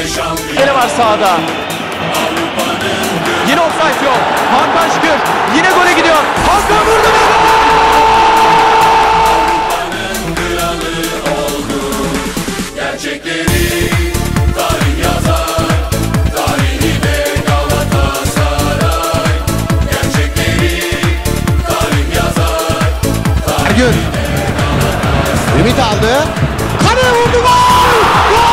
Yine var sahada. Yine offside yok. Hakan Şükür yine gole gidiyor. Hakan vurdu ve gol!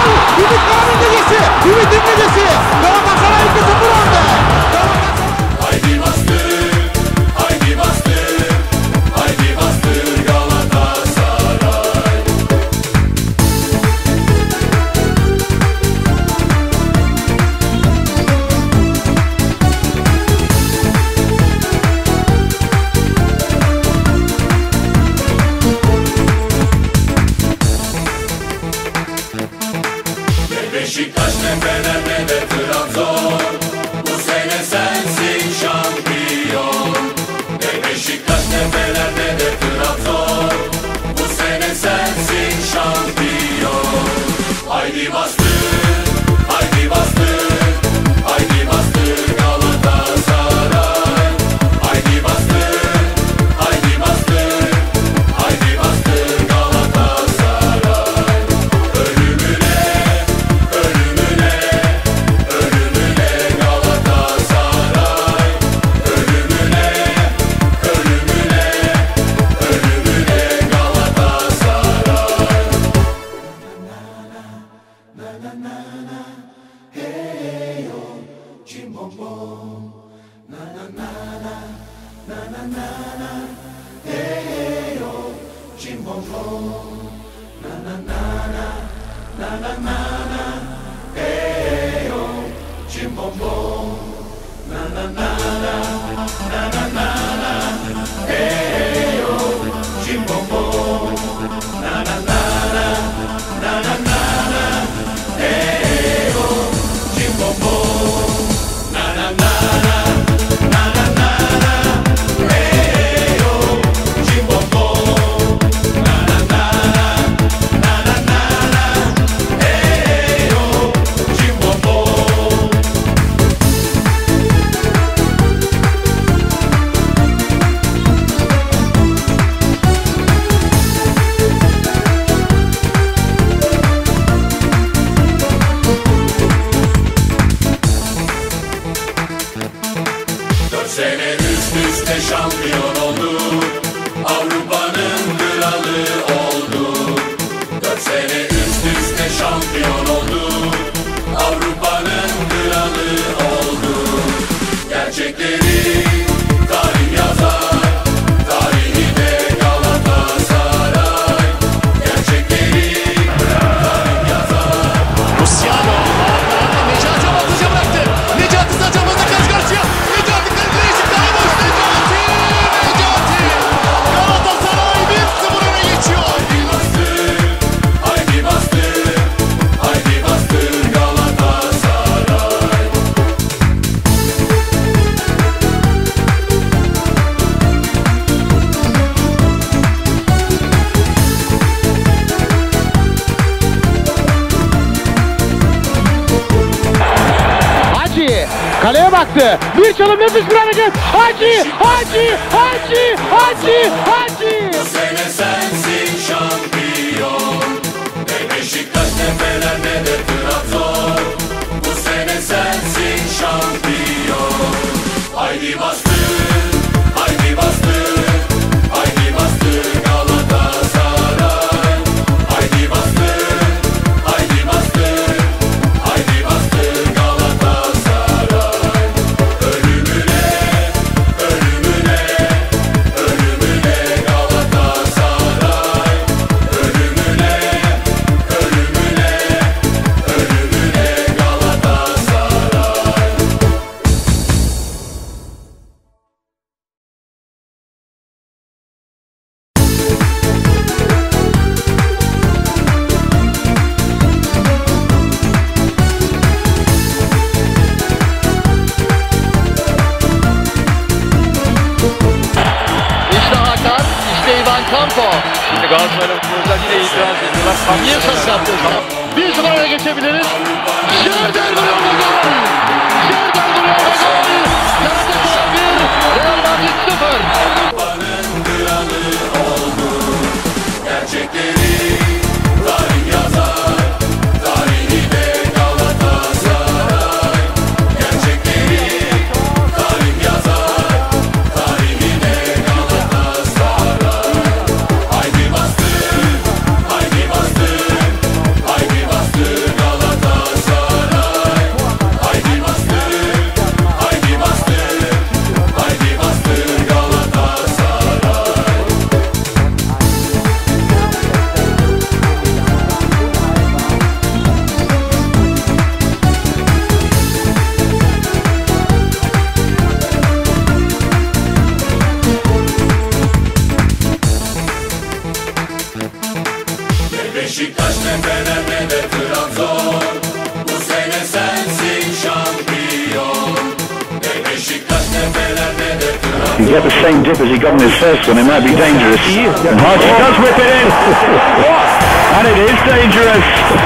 いびきが出てきていびきが出てきてドラマさないけどブロンド Haydi na na na na na na Dört sene üst üste şampiyon olduk Avrupa'nın kralı olduk Dört sene üst üste şampiyon olduk baktı. Bir çalım nefis bir hareket. Hacı, Hacı, Hacı, Hacı, Hacı. Sene şampiyon Ne Beşiktaş ne Fener Trabzon Bu sene sensin şampiyon Haydi bastır, Campo. Şimdi Galatasaray'la futbolcular yine itiraz ediyorlar. Niye saç yaptınız? Bir numaraya geçebiliriz. Yerden vuruyor gol. you get the same dip as he got in his first one, it might be dangerous. And Hodge does whip it in. and it is dangerous.